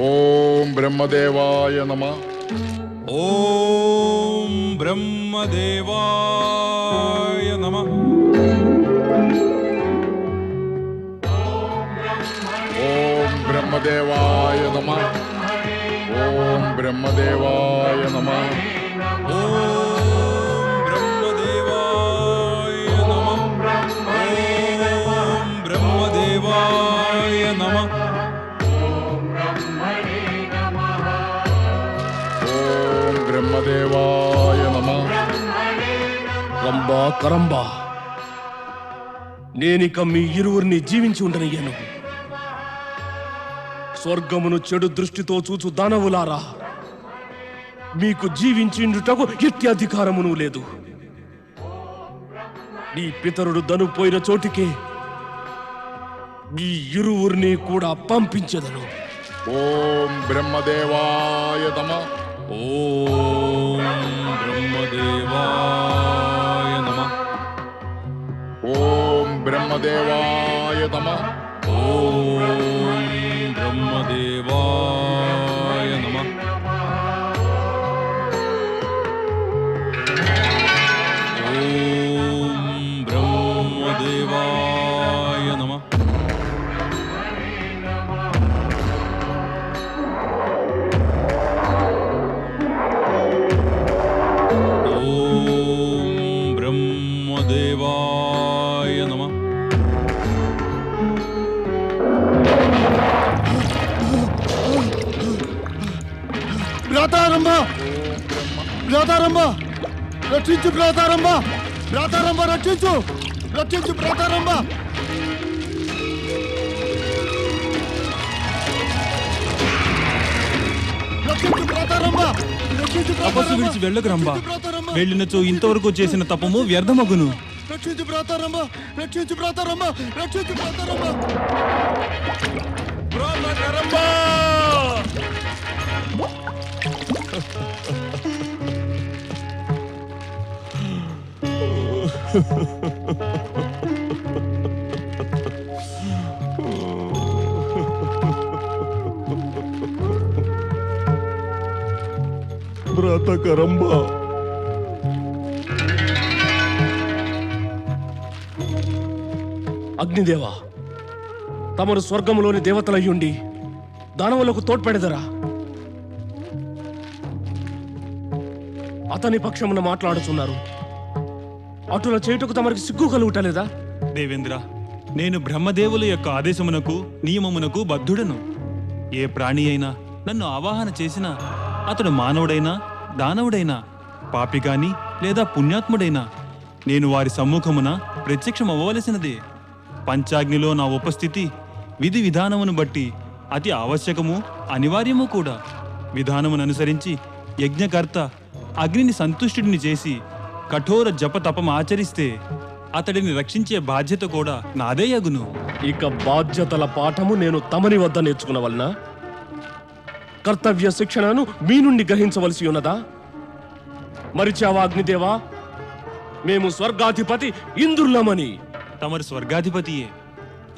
ఓం బ్రహ్మదేవాయ నమ ఓం బ్రహ్మదేవాయ నమ ఓం బ్రహ్మదేవాయ నమ ఓం బ్రహ్మదేవాయ నమ ఓం బ్రహ్మదేవాయ నమ ఓం బ్రహ్మదేవాయ నమ బ్రహ్మదేవాయ నమ. రంబా కరంబా నేనిక మీ ఇరువురిని జీవించి ఉండనయ్యాను. స్వర్గమును చెడు దృష్టితో చూచు దానవులారా. మీకు జీవించిండుటకు ఎట్టి అధికారమును లేదు. నీ పితరుడు దను పోయిన చోటికే మీ ఇరువురిని కూడా పంపించదను. ఓం బ్రహ్మదేవాయ నమ. ఓం బ్రహ్మదేవాయ నమ ఓం బ్రహ్మదేవాయ నమ ఓం బ్రహ్మదేవాయ భ్రాతారంభ భ్రాతారంభ రక్షించు రక్షించు రక్షించు తపస్సు విడిచి వెళ్ళకు రంబా భ్రాతారంభ వెళ్ళినచో ఇంతవరకు చేసిన తపము వ్యర్థమగును. రక్షించు బ్రతకరంబ. అగ్నిదేవ తమరు స్వర్గములోని దేవతలయ్యుండి దానవులకు తోడ్పెడదరా? అతని పక్షమున మాట్లాడుచున్నారు. అటులో చేయుటకు తమరికి సిగ్గు కలుగుటలేదా? దేవేంద్ర నేను బ్రహ్మదేవుల యొక్క ఆదేశమునకు నియమమునకు బద్ధుడను. ఏ ప్రాణి అయినా నన్ను ఆవాహన చేసినా అతడు మానవుడైనా దానవుడైనా పాపి గాని లేదా పుణ్యాత్ముడైనా నేను వారి సమ్ముఖమున ప్రత్యక్షమవ్వవలసినదే. పంచాగ్నిలో నా ఉపస్థితి విధి విధానమును బట్టి అతి ఆవశ్యకము అనివార్యము కూడా. విధానమును అనుసరించి యజ్ఞకర్త అగ్నిని సంతుష్టుడిని చేసి కఠోర జప తపం ఆచరిస్తే అతడిని రక్షించే బాధ్యత కూడా నాదే యగును. ఇక బాధ్యతల పాఠము నేను తమని వద్ద నేర్చుకున్న వలన కర్తవ్య శిక్షణను మీ నుండి గ్రహించవలసి ఉన్నదా? మరిచావా అగ్నిదేవా? మేము స్వర్గాధిపతి ఇంద్రులమని. తమరు స్వర్గాధిపతియే.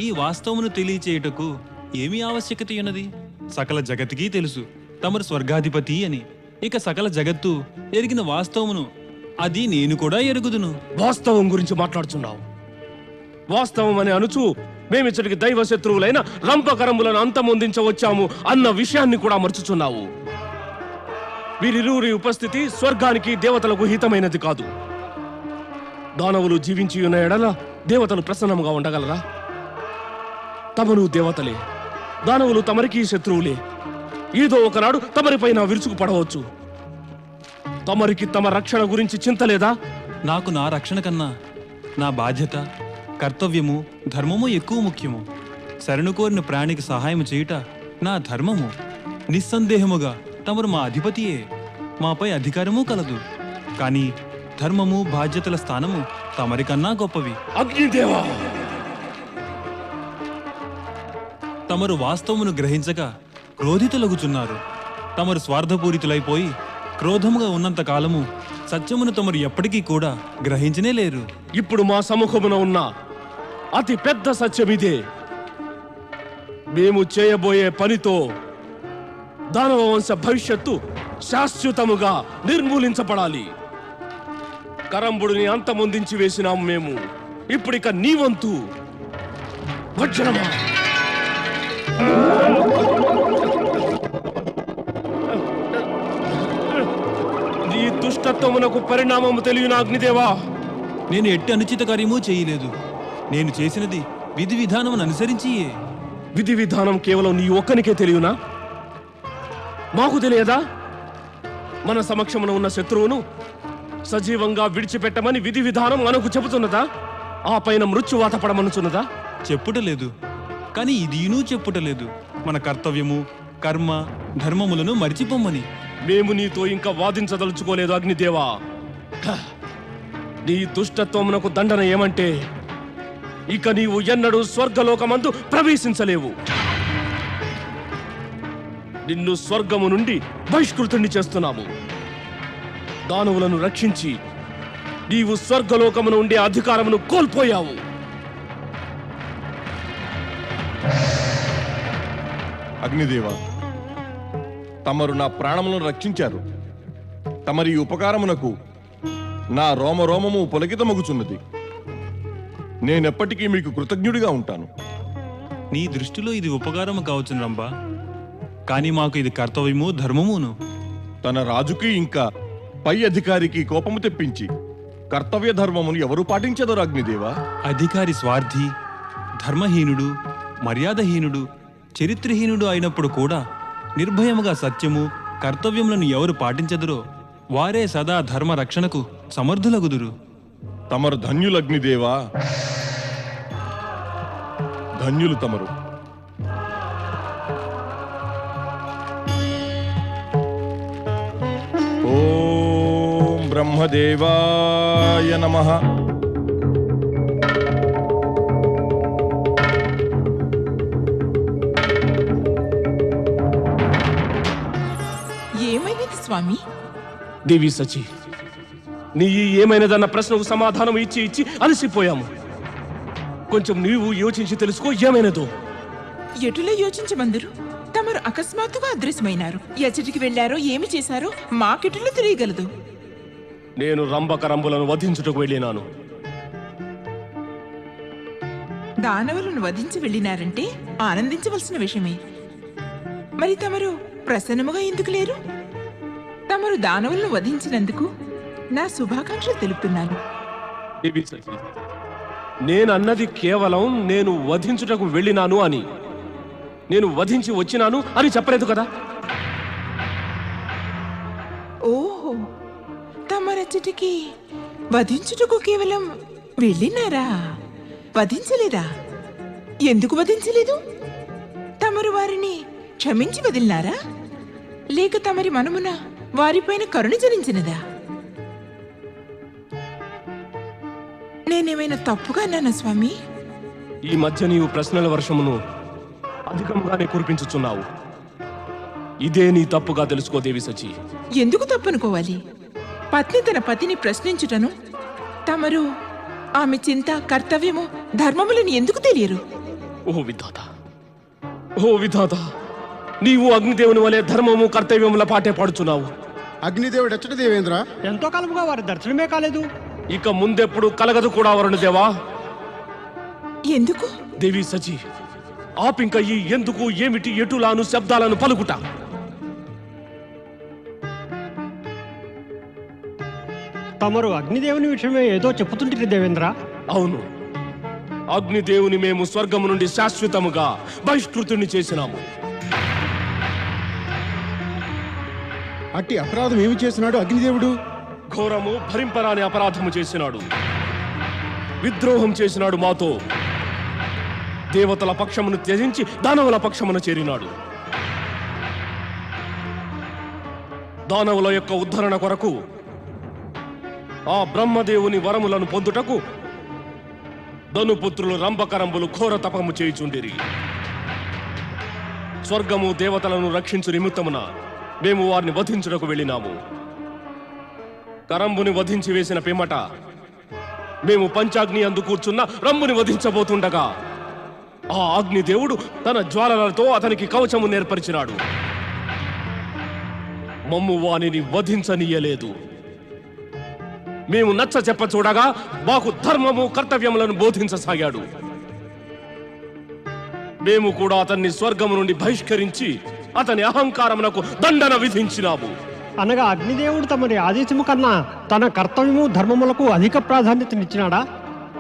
ఈ వాస్తవమును తెలియచేయుటకు ఏమి ఆవశ్యకత ఉన్నది సకల జగతికి తెలుసు తమరు స్వర్గాధిపతి అని. ఇక సకల జగత్తు ఎరిగిన వాస్తవమును అది నేను కూడా ఎరుగుదును. వాస్తవం గురించి మాట్లాడుచున్నావు. వాస్తవం అని అనుచు మేమిచ్చటికి దైవ శత్రువులైన రంపకరములను అంతమొందించవచ్చాము అన్న విషయాన్ని కూడా మర్చుచున్నావు. వీరిరువురి ఉపస్థితి స్వర్గానికి దేవతలకు హితమైనది కాదు. దానవులు జీవించి ఉన్న ఎడల దేవతలు ప్రసన్నముగా ఉండగలరా? తమను దేవతలే దానవులు తమరికి శత్రువులే. ఏదో ఒకనాడు తమరిపైన విరుచుకు పడవచ్చు తమరికి తమ రక్షణ గురించి చింత లేదా? నాకు నా రక్షణ కన్నా నా బాధ్యత కర్తవ్యము ధర్మము ఎక్కువ ముఖ్యము. శరణు కోరిన ప్రాణికి సహాయం చేయుట నా ధర్మము. నిస్సందేహముగా తమరు మా అధిపతియే మాపై అధికారము కలదు. కానీ ధర్మము బాధ్యతల స్థానము తమరికన్నా గొప్పవి. అగ్నిదేవా! తమరు వాస్తవమును గ్రహించక క్రోధితులగుచున్నారు. తమరు స్వార్థపూరితులైపోయి క్రోధముగా ఉన్నంత కాలము సత్యమును తమరు ఎప్పటికీ కూడా గ్రహించనే లేరు. ఇప్పుడు మా సముఖమున ఉన్న అతి పెద్ద సత్యం ఇదే. మేము చేయబోయే పనితో దానవ వంశ భవిష్యత్తు శాశ్వతముగా నిర్మూలించబడాలి. కరంబుడిని అంతమొందించి వేసినాం మేము. ఇప్పుడిక నీ వంతు. వజ్రమా. దుష్టత్వమునకు పరిణామము తెలియని అగ్నిదేవా. నేను ఎట్టి అనుచిత కార్యమూ చేయలేదు. నేను చేసినది విధి విధానమును అనుసరించియే. విధి విధానం కేవలం నీ ఒక్కనికే తెలియనా? మాకు తెలియదా? మన సమక్షమున ఉన్న శత్రువును సజీవంగా విడిచిపెట్టమని విధి విధానం మనకు చెబుతున్నదా? ఆ పైన మృత్యువాత పడమనుచున్నదా? చెప్పుటలేదు. కానీ ఇదినూ చెప్పుటలేదు. మన కర్తవ్యము కర్మ ధర్మములను మరిచిపోమ్మని. మేము నీతో ఇంకా వాదించదలుచుకోలేదు అగ్నిదేవా. నీ దుష్టత్వమునకు దండన ఏమంటే ఇక నీవు ఎన్నడూ స్వర్గలోకమందు ప్రవేశించలేవు. నిన్ను స్వర్గము నుండి బహిష్కృతుణ్ణి చేస్తున్నాము. దానవులను రక్షించి నీవు స్వర్గలోకమును ఉండే అధికారమును కోల్పోయావు. అగ్నిదేవ తమరు నా ప్రాణములను రక్షించారు. తమరి ఉపకారమునకు నా రోమరోమము పులకితమగుచున్నది. నేనెప్పటికీ మీకు కృతజ్ఞుడిగా ఉంటాను. నీ దృష్టిలో ఇది ఉపకారము కావచ్చు రంబా కానీ మాకు ఇది కర్తవ్యము ధర్మమును. తన రాజుకి ఇంకా పై అధికారికి కోపము తెప్పించి కర్తవ్య ధర్మమును ఎవరు పాటించదరు అగ్నిదేవ? అధికారి స్వార్థి ధర్మహీనుడు మర్యాదహీనుడు చరిత్రహీనుడు అయినప్పుడు కూడా నిర్భయముగా సత్యము కర్తవ్యములను ఎవరు పాటించదురో వారే సదా ధర్మ రక్షణకు సమర్థులగుదురు. తమరు ధన్యులగ్నిదేవా ధన్యులు తమరు. ఓం బ్రహ్మదేవాయ నమః. స్వామి. దేవి సచి నీ ఏమైనదన్న ప్రశ్నకు సమాధానం ఇచ్చి ఇచ్చి అలసిపోయాము. కొంచెం నీవు యోచించి తెలుసుకో ఏమైనదో. ఎటులో యోచించమందరు? తమరు అకస్మాత్తుగా అదృశ్యమైనారు. ఎచ్చటికి వెళ్ళారో ఏమి చేశారో మాకెటులో తెలియగలదు. నేను రంభక రంబులను వధించుటకు వెళ్ళినాను. దానవులను వధించి వెళ్ళినారంటే ఆనందించవలసిన విషయమే. మరి తమరు ప్రసన్నముగా ఎందుకు లేరు? తమరు దానవులను వధించినందుకు నా శుభాకాంక్షలు తెలుపుతున్నాను. సచి నేనన్నది కేవలం నేను వధించుటకు వెళ్ళినాను అని. నేను వధించి వచ్చినాను అని చెప్పలేదు కదా? ఓహో తమరచ్చటికి వధించుటకు కేవలం వెళ్ళినారా? వధించలేదా? ఎందుకు వధించలేదు? తమరు వారిని క్షమించి వదిలినారా? లేక తమరి మనమున వారిపైన కరుణ జరించినదా నేనేమైనా తప్పుగా అన్నానా స్వామి? ఈ మధ్య నీవు ప్రశ్నల వర్షమును అధికంగానే కురిపించుచున్నావు. ఇదే నీ తప్పుగా తెలుసుకో దేవి సచి. ఎందుకు తప్పనుకోవాలి? పత్ని తన పతిని ప్రశ్నించుటను తమరు ఆమె చింత కర్తవ్యము ధర్మములను ఎందుకు తెలియరు? ఓ విధాత ఓ విధాత నీవు అగ్నిదేవుని వలె ధర్మము కర్తవ్యముల పాటే పాడుచున్నావు. అగ్నిదేవుడు ఎచ్చటి దేవేంద్ర? ఎంతో కాలముగా వారి దర్శనమే కాలేదు. ఇక ముందెప్పుడు కలగదు కూడా వరుణదేవా ఎందుకు? దేవి సచి ఆపింక ఈ ఎందుకు ఏమిటి ఎటులాను శబ్దాలను పలుకుట? తమరు అగ్నిదేవుని విషయమే ఏదో చెప్పుతుంటారు దేవేంద్ర. అవును. అగ్నిదేవుని మేము స్వర్గము నుండి శాశ్వతముగా బహిష్కృతుని చేసినాము. అట్టి అపరాధం ఏమి చేసినాడు అగ్నిదేవుడు? ఘోరము భరింపరాని అపరాధము చేసినాడు. విద్రోహం చేసినాడు మాతో. దేవతల పక్షమును త్యజించి దానవుల పక్షమున చేరినాడు. దానవుల యొక్క ఉద్ధరణ కొరకు ఆ బ్రహ్మదేవుని వరములను పొందుటకు ధనుపుత్రులు రంభకరంబులు ఘోర తపము చేయుచుండిరి. స్వర్గము దేవతలను రక్షించు నిమిత్తమున మేము వారిని వధించుటకు వెళ్ళినాము. కరంబుని వధించి వేసిన పిమ్మట మేము పంచాగ్ని అందు కూర్చున్న రంబుని వధించబోతుండగా ఆ అగ్ని దేవుడు తన జ్వాలలతో అతనికి కవచము నేర్పరిచినాడు. మమ్ము వానిని వధించనీయలేదు. మేము నచ్చ చెప్ప చూడగా మాకు ధర్మము కర్తవ్యములను బోధించసాగాడు. మేము కూడా అతన్ని స్వర్గము నుండి బహిష్కరించి అతని అహంకారమునకు దండన విధించినాము అనగా అగ్నిదేవుడు తమరి ఆదేశము కన్నా తన కర్తవ్యము ధర్మములకు అధిక ప్రాధాన్యతనిచ్చినాడా?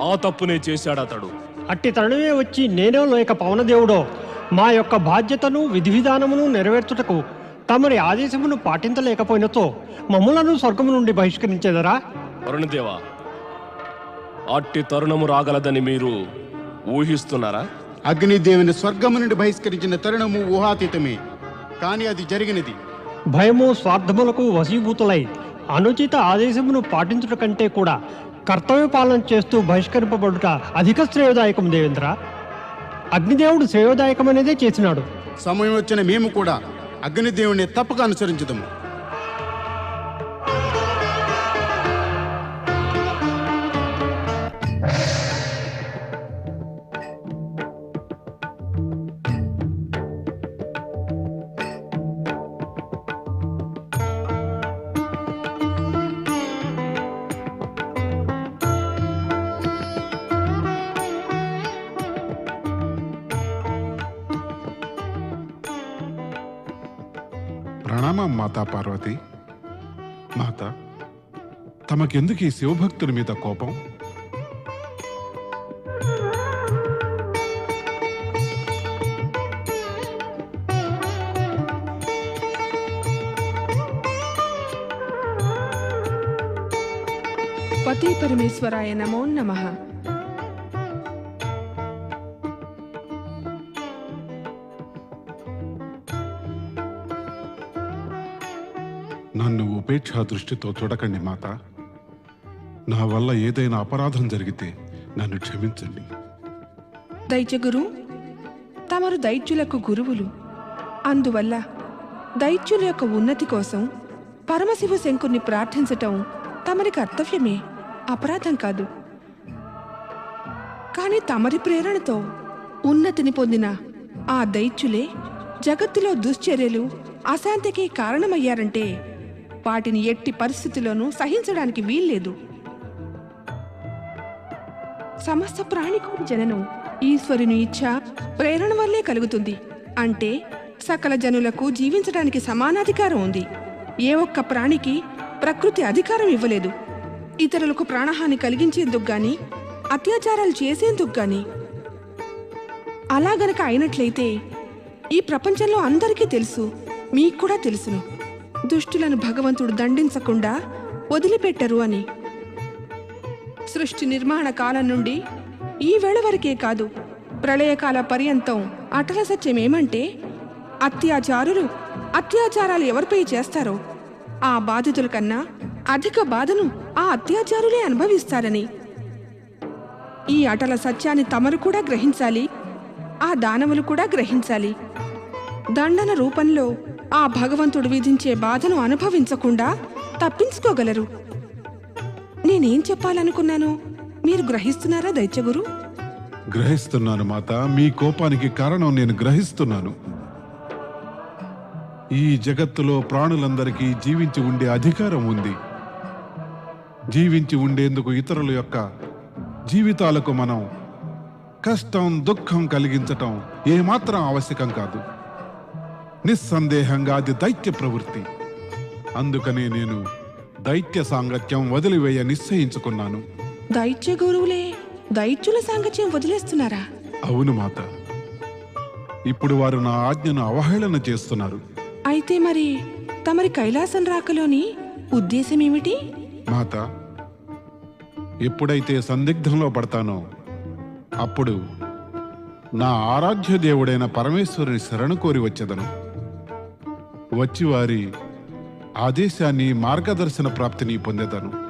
ఆ తప్పునే చేశాడు అతడు. అట్టి తరుణమే వచ్చి నేనో లేక పవనదేవుడో మా యొక్క బాధ్యతను విధి విధానమును నెరవేర్చుటకు తమరి ఆదేశమును పాటించలేకపోయినతో మమ్ములను స్వర్గము నుండి బహిష్కరించేదరా? వరుణదేవా అట్టి తరుణము రాగలదని మీరు ఊహిస్తున్నారా? అగ్నిదేవుని స్వర్గము నుండి బహిష్కరించిన తరుణము ఊహాతీతమే. కానీ అది జరిగినది. భయము స్వార్థములకు వశీభూతులై అనుచిత ఆదేశమును పాటించుట కంటే కూడా కర్తవ్య పాలన చేస్తూ బహిష్కరింపబడుట అధిక శ్రేయోదాయకం దేవేంద్ర. అగ్నిదేవుడు శ్రేయోదాయకమనేదే చేసినాడు. సమయం వచ్చిన మేము కూడా అగ్నిదేవుని తప్పక అనుసరించుదాము. ప్రణామం మాతా పార్వతి మాత తమకెందుకు ఈ శివభక్తుల మీద కోపం పతి పరమేశ్వరాయ నమో నమః నన్ను ఉపేక్షా దృష్టితో చూడకండి మాత. నా వల్ల ఏదైనా అపరాధం జరిగితే నన్ను క్షమించండి. దైత్యగురు తమరు దైత్యులకు గురువులు. అందువల్ల దైత్యుల యొక్క ఉన్నతి కోసం పరమశివ శంకుర్ని ప్రార్థించటం తమరి కర్తవ్యమే. అపరాధం కాదు. కానీ తమరి ప్రేరణతో ఉన్నతిని పొందిన ఆ దైత్యులే జగత్తులో దుశ్చర్యలు అశాంతికి కారణమయ్యారంటే వాటిని ఎట్టి పరిస్థితుల్లోనూ సహించడానికి వీల్లేదు. సమస్త ప్రాణికోటి జననం ఈశ్వరుని ఇచ్ఛ ప్రేరణ వల్లే కలుగుతుంది. అంటే సకల జనులకు జీవించడానికి సమానాధికారం ఉంది. ఏ ఒక్క ప్రాణికి ప్రకృతి అధికారం ఇవ్వలేదు. ఇతరులకు ప్రాణహాని కలిగించేందుకు గాని అత్యాచారాలు చేసేందుకు గాని. అలా గనక అయినట్లయితే ఈ ప్రపంచంలో అందరికీ తెలుసు మీకు కూడా తెలుసును. దుష్టులను భగవంతుడు దండించకుండా వదిలిపెట్టరు అని. సృష్టి నిర్మాణ కాలం నుండి ఈ వేళ వరకే కాదు ప్రళయకాల పర్యంతం అటల సత్యం ఏమంటే అత్యాచారులు అత్యాచారాలు ఎవరిపై చేస్తారో ఆ బాధితుల కన్నా అధిక బాధను ఆ అత్యాచారులే అనుభవిస్తారని. ఈ అటల సత్యాన్ని తమరు కూడా గ్రహించాలి ఆ దానవులు కూడా గ్రహించాలి. దండన రూపంలో ఆ భగవంతుడు విధించే బాధను అనుభవించకుండా తప్పించుకోగలరు. నేనేం చెప్పాలనుకున్నాను? మీరు గ్రహిస్తున్నారా దైత్యగురు? గ్రహిస్తున్నాను మాత. మీ కోపానికి కారణం నేను గ్రహిస్తున్నాను. ఈ జగత్తులో ప్రాణులందరికీ జీవించి ఉండే అధికారం ఉంది. జీవించి ఉండేందుకు ఇతరుల యొక్క జీవితాలకు మనం కష్టం దుఃఖం కలిగించటం ఏమాత్రం ఆవశ్యకం కాదు. నిస్సందేహంగా అది దైత్య ప్రవృత్తి. అందుకనే నేను దైత్య సాంగత్యం వదిలివేయ నిశ్చయించుకున్నాను. దైత్య గురువులే దైత్యుల సాంగత్యం వదిలేస్తున్నారా? అవును మాత. ఇప్పుడు వారు నా ఆజ్ఞను అవహేళన చేస్తున్నారు. అయితే మరి తమరి కైలాసం రాకలోని ఉద్దేశం ఏమిటి మాత ఎప్పుడైతే సందిగ్ధంలో పడతానో అప్పుడు నా ఆరాధ్య దేవుడైన పరమేశ్వరుని శరణు కోరి వచ్చేదను. వచ్చి వారి ఆదేశాన్ని మార్గదర్శన ప్రాప్తిని పొందేదను.